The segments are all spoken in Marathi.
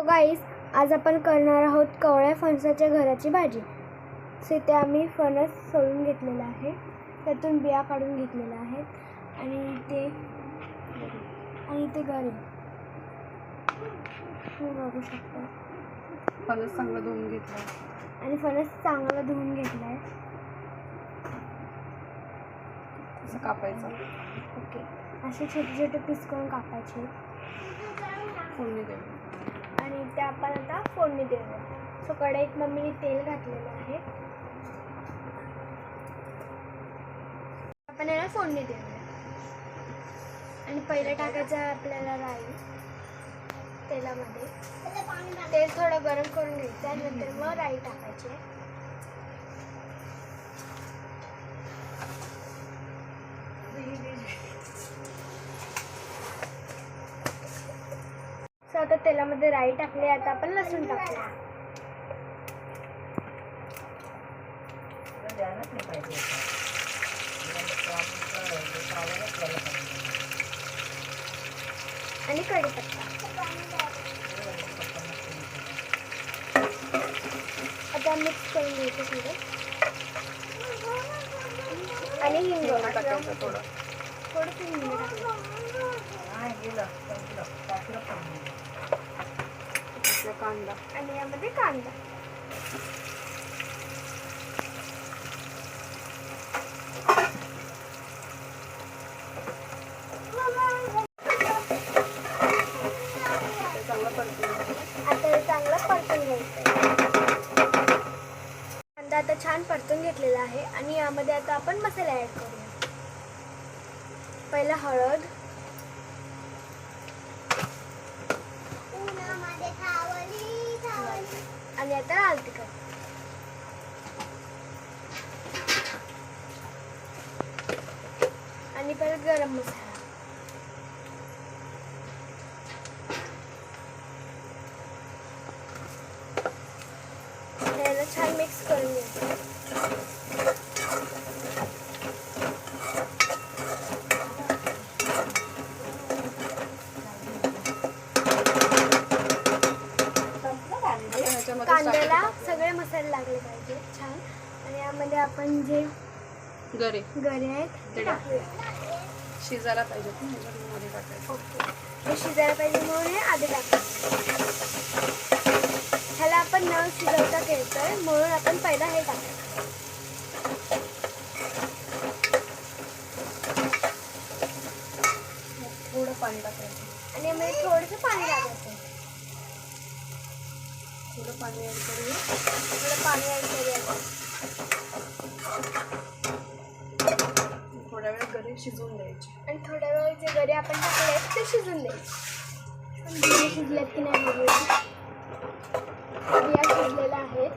सो गाईस आज आपण करणार आहोत कवळ्या फणसाच्या घराची भाजी. सो इथे आम्ही फणस सोलून घेतलेला आहे. त्यातून बिया काढून घेतलेल्या आहेत. आणि ते आणि ते गरे बघू शकता. फणस चांगलं धुवून घेतलं आणि फणस चांगला धुवून घेतला आहे असं कापायचं. ओके. असे छोटे छोटे पीस करून कापायचे. फोडणी द्यावी आणि ते आपण आता फोडणी देऊया. सो कढईत मम्मीने तेल घातलेलं आहे. आपण याला फोडणी देऊया. आणि पहिलं टाकायचं आहे आपल्याला राई तेलामध्ये. तेल थोडं गरम करून घ्यायचं आहे नंतर मग राई टाकायची आता तेलामध्ये राई टाकली आता आपण लसूण टाकूया. आणि कढीपत्ता. आता मिक्स करून घ्यायचं थोडं आणि हिंग थोडं. थोडंसं हिंग कांदा. आणि यामध्ये कांदा. आता परतून कांदा आता छान परतून घेतलेला आहे. आणि यामध्ये आता आपण मसाले ॲड करूया. पहिला हळद आणि आता लाल तिखट आणि परत गरम मसाला छान मिक्स करून घ्यायचं कांद्याला सगळे मसाले लागले पाहिजे. छान. आणि यामध्ये आपण जे. गरे. गरे आहेत ते टाकूया. शिजायला पाहिजे टाकायचं. ओके. हे शिजायला पाहिजे म्हणून हे आधी टाकायचं ह्याला आपण न शिजवता केलतोय म्हणून आपण पहिला हे टाकायचं थोडं पाणी टाकायचं. आणि यामध्ये थोडंसं पाणी टाकायचं थोडं पाणी ॲड करूया. थोडं पाणी ॲड करूया. थोड्या वेळ गरे शिजवून द्यायचे. आणि थोड्या वेळ जे गरे आपण टाकले ते शिजून द्यायचे. पण बिया की नाही बघूया. बिया शिजलेला आहे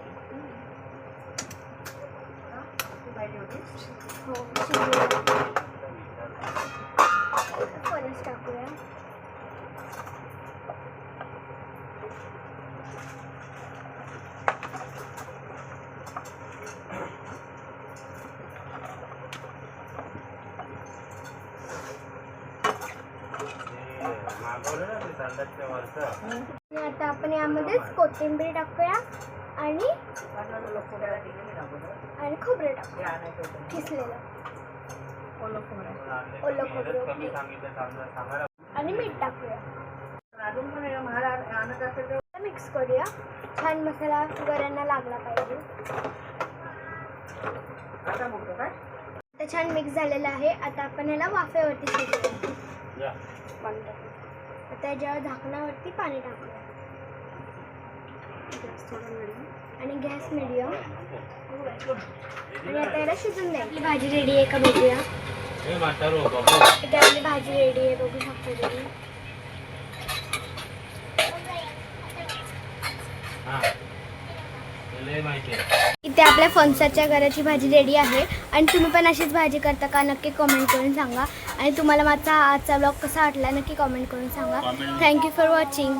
हो शिजलेल्या फणस टाकूया. आणि आता आपण यामध्येच कोथिंबीर टाकूया आणि आणि खोबरं टाकूया. किसलेलं. ओलं खोबरं. ओलं खोबरं ओके. आणि मीठ टाकूया. मिक्स करूया. छान मसाला गऱ्यांना लागला पाहिजे. आता छान मिक्स झालेला आहे. आता आपण याला वाफेवरती शिजवूया. पाणी टाकूया आता याच्यावर झाकणावरती पाणी टाकूया. गॅस थोडा मिडियम. आणि गॅस मिडियम. आणि आता याला शिजून द्या आपली भाजी रेडी आहे का बघूया? इथे आपली भाजी रेडी आहे बघू शकतो तुम्ही. इथे आपल्या फणसाच्या घराची भाजी रेडी आहे. आणि तुम्ही पण अशीच भाजी करता का? नक्की कमेंट करून सांगा. आणि तुम्हाला माझा आजचा ब्लॉग कसा वाटला नक्की कमेंट करून सांगा. Thank you for watching